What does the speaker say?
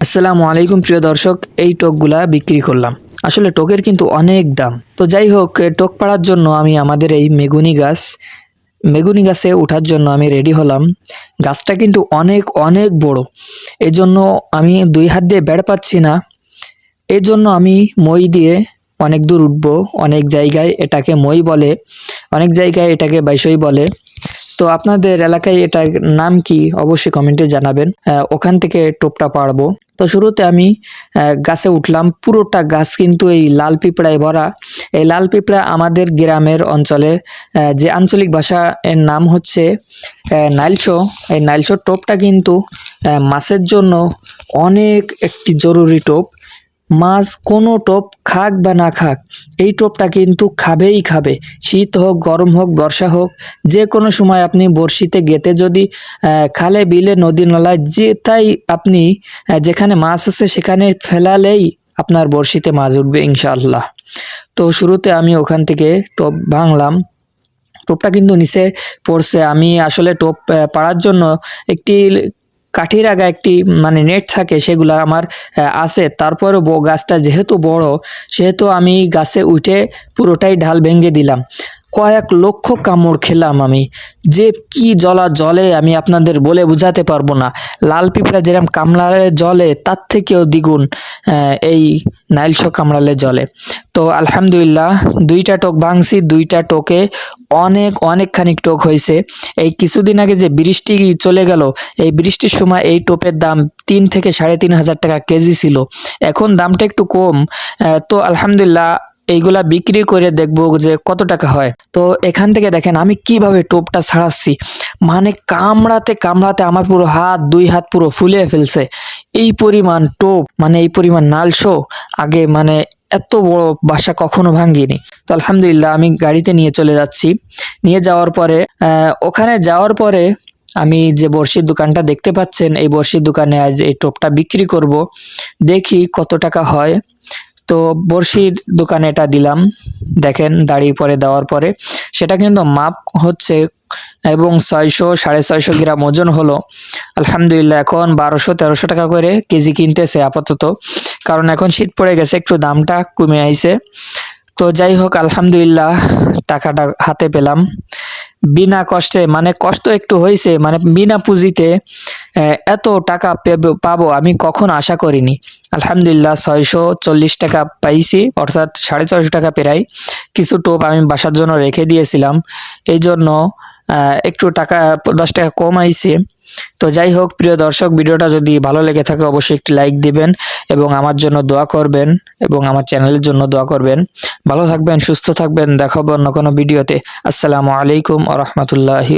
আসসালামু আলাইকুম প্রিয় দর্শক, এই টোকগুলা বিক্রি করলাম। আসলে টোকের কিন্তু অনেক দাম। তো যাই হোক টোক পাড়ার জন্য আমি আমাদের এই মেগুনি গাছ, মেগুনি গাছে ওঠার জন্য আমি রেডি হলাম। গাছটা কিন্তু অনেক অনেক বড়। এই জন্য আমি দুই হাত দিয়ে বেড় পাচ্ছি না। এই জন্য আমি মই দিয়ে অনেক দূর উঠবো। অনেক জায়গায় এটাকে মই বলে, অনেক জায়গায় এটাকে বাইশই বলে। তো আপনাদের এলাকায় এটার নাম কি? অবশ্যই কমেন্টে জানাবেন। ওখান থেকে টোপটা পারব। তো শুরুতে আমি গাছে উঠলাম। পুরোটা গাছ কিন্তু এই লাল পিঁপড়ায় ভরা। এই লাল পিঁপড়া আমাদের গ্রামের অঞ্চলে যে আঞ্চলিক ভাষা এর নাম হচ্ছে নাইলশো এই নাইলশো টোপটা কিন্তু মাছের জন্য অনেক একটি জরুরি টোপ। মাছ কোনো টোপ খাক বা না খাক, এই টোপটা কিন্তু খাবেই খাবে। শীত হোক, গরম হোক, বর্ষা হোক, যে কোনো সময় আপনি বড়শিতে গেতে যদি খালে, বিলে নদী নালায় যে তাই আপনি যেখানে মাছ আছে সেখানে ফেলালেই আপনার বড়শিতে মাছ উঠবে ইনশাআল্লাহ। তো শুরুতে আমি ওখান থেকে টোপ ভাঙলাম। টোপটা কিন্তু নিচে পড়ছে। আমি আসলে টোপ পাড়ার জন্য একটি কাঠির আগা একটি মানে নেট থাকে, সেগুলো আমার আছে। তারপরে গাছটা যেহেতু বড়, সেহেতু আমি গাছে উঠে পুরোটাই ঢাল ভেঙে দিলাম। কয়েক লক্ষ কামড় খেলাম আমি। যে কি জলা জলে আমি আপনাদের বলে বোঝাতে পারব না। লাল পিঁপড়া যেরকম কামড়ালে জলে তার থেকেও দ্বিগুণ এই নাইলশো কামড়ালে জলে তো আলহামদুলিল্লাহ, দুইটা টোক ভাঙছি, দুইটা টোকে অনেক অনেকখানি টোক হয়েছে। এই কিছুদিন আগে যে বৃষ্টি চলে গেল, এই বৃষ্টির সময় এই টোপের দাম তিন থেকে সাড়ে তিন হাজার টাকা কেজি ছিল। এখন দামটা একটু কম তো আলহামদুলিল্লাহ এইগুলা বিক্রি করে দেখব যে কত টাকা হয়। তো এখান থেকে দেখেন আমি কীভাবে টোপটা ছাড়াচ্ছি মানে কামড়াতে কামড়াতে আমার পুরো হাত, দুই হাত পুরো ফুলে ফেলছে। এই পরিমাণ টোপ মানে এই পরিমাণ নালশো আগে মানে এত বড় বাসা কখনো ভাঙ্গিনি। তো আলহামদুলিল্লাহ আমি গাড়িতে নিয়ে চলে যাচ্ছি। নিয়ে যাওয়ার পরে ওখানে যাওয়ার পরে আমি যে বড়শির দোকানটা দেখতে পাচ্ছেন, এই বড়শির দোকানে আজ এই টোপটা বিক্রি করব। দেখি কত টাকা হয়। তো বড়শির দোকানে এটা দিলাম। দেখেন দাঁড়িয়ে পরে দেওয়ার পরে। সেটা কিন্তু মাপ হচ্ছে এবং ছয়শো, সাড়ে ছয়শো গ্রাম ওজন হলো। আলহামদুলিল্লাহ, এখন বারোশো, তেরোশো টাকা করে কেজি কিনতেছে আপাতত। কারণ এখন শীত পড়ে গেছে, একটু দামটা কমে আইছে। তো যাই হোক, আলহামদুলিল্লাহ, টাকাটা হাতে পেলাম। বিনা কষ্টে মানে কষ্ট একটু হয়েছে মানে বিনা পুঁজিতে এত টাকা পাবো আমি কখন আশা করিনি। আলহামদুলিল্লাহ ছয়শো চল্লিশ টাকা পাইছি, অর্থাৎ সাড়ে ছয়শো টাকা পেরাই। কিছু টোপ আমি বাসার জন্য রেখে দিয়েছিলাম। এই জন্য একটু টাকা, দশ টাকা কম আইছে তো যাই হোক, প্রিয় দর্শক, ভিডিওটা যদি ভালো লেগে থাকে, অবশ্যই একটি লাইক দিবেন এবং আমার জন্য দোয়া করবেন এবং আমার চ্যানেলের জন্য দোয়া করবেন। ভালো থাকবেন, সুস্থ থাকবেন দেখাবো অন্য কোনো ভিডিওতে। আসসালামু আলাইকুম আ রহমতুল্লাহি